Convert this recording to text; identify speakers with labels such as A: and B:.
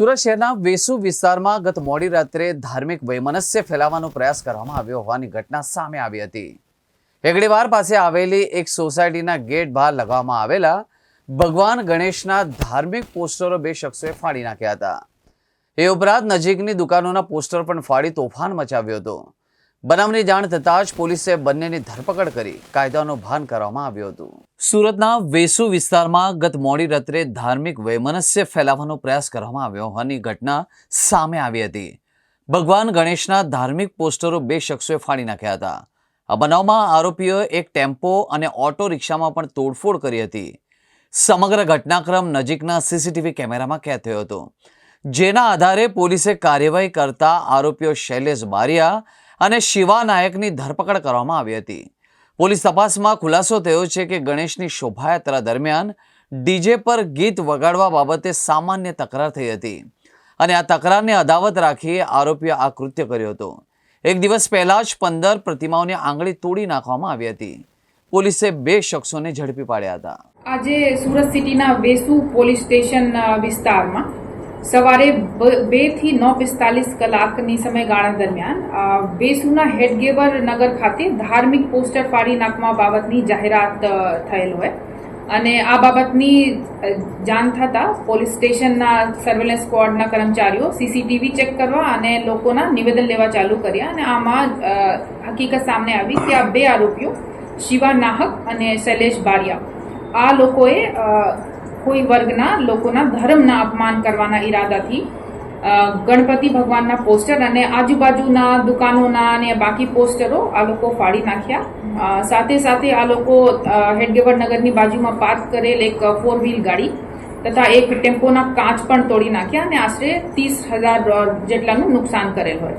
A: સુરત શહેરના વેસુ વિસ્તારમાં ગત મોડી રાત્રે ધાર્મિક વૈમનસ્ય ફેલાવવાનો પ્રયાસ કરવામાં આવ્યો હોવાની ઘટના સામે આવી હતી. હેગડીવાર પાસે આવેલી એક સોસાયટીના ગેટ બહાર લગાવવામાં આવેલા ભગવાન ગણેશના ધાર્મિક પોસ્ટરો બે શખ્સોએ ફાડી નાખ્યા હતા. એ ઉપરાંત નજીકની દુકાનોના પોસ્ટર પણ ફાડી તોફાન મચાવ્યો હતો. બનાવની જાણ થતાં જ પોલીસે બંનેની ધરપકડ કરી કાયદાનું ભાન કરવામાં આવ્યું હતું. સુરતના વેસુ વિસ્તારમાં ગત મોડી રાત્રે ધાર્મિક વૈમનસ્ય ફેલાવવાનો પ્રયાસ કરવામાં આવ્યો હોવાની ઘટના સામે આવી હતી. ભગવાન ગણેશના ધાર્મિક પોસ્ટરો બે શખ્સોએ ફાડી નાખ્યા હતા. આ બનાવમાં આરોપીઓએ એક ટેમ્પો અને ઓટો રિક્ષામાં પણ તોડફોડ કરી હતી. સમગ્ર ઘટનાક્રમ નજીકના સીસીટીવી કેમેરામાં કેદ થયો હતો. જેના આધારે પોલીસે કાર્યવાહી કરતા આરોપીઓ શૈલેષ બારિયા અને શિવા નાયકની ધરપકડ કરવામાં આવી હતી. પોલીસ તપાસમાં ખુલાસો થયો છે કે ગણેશની શોભાયાત્રા દરમિયાન ડીજે પર ગીત વગાડવા બાબતે સામાન્ય તકરાર થઈ હતી. અને આ તકરારને અદાવત રાખી આરોપીએ આ કૃત્ય કર્યું હતું. એક દિવસ પહેલા જ પંદર પ્રતિમાઓની આંગળી તોડી નાખવામાં આવી હતી. પોલીસે બે શખ્સોને ઝડપી પાડ્યા હતા.
B: આજે સુરત સિટીના વેસુ પોલીસ સ્ટેશન વિસ્તારમાં સવારે બ- થી નવ પિસ્તાલીસ કલાકની સમયગાળા દરમિયાન બેસુના હેડગેવર નગર ખાતે ધાર્મિક પોસ્ટર ફાડી નાખવા બાબતની જાહેરાત થયેલ હોય. અને આ બાબતની જાણ થતાં પોલીસ સ્ટેશનના સર્વેલન્સ સ્ક્વોડના કર્મચારીઓ સીસીટીવી ચેક કરવા અને લોકોના નિવેદન લેવા ચાલુ કર્યા અને આમાં હકીકત સામે આવી કે આ બે આરોપીઓ શિવા નાહક અને શૈલેષ બારિયા. આ લોકોએ કોઈ વર્ગના લોકોના ધર્મના અપમાન કરવાના ઈરાદાથી ગણપતિ ભગવાનના પોસ્ટર અને આજુબાજુના દુકાનોના અને બાકી પોસ્ટરો આ લોકો ફાડી નાખ્યા. સાથે સાથે આ લોકો હેડગેવર નગરની બાજુમાં પાર્ક કરેલ એક ફોર વ્હીલ ગાડી તથા એક ટેમ્પોના કાચ પણ તોડી નાખ્યા અને આશરે ત્રીસ હજાર જેટલાનું નુકસાન કરેલ હોય.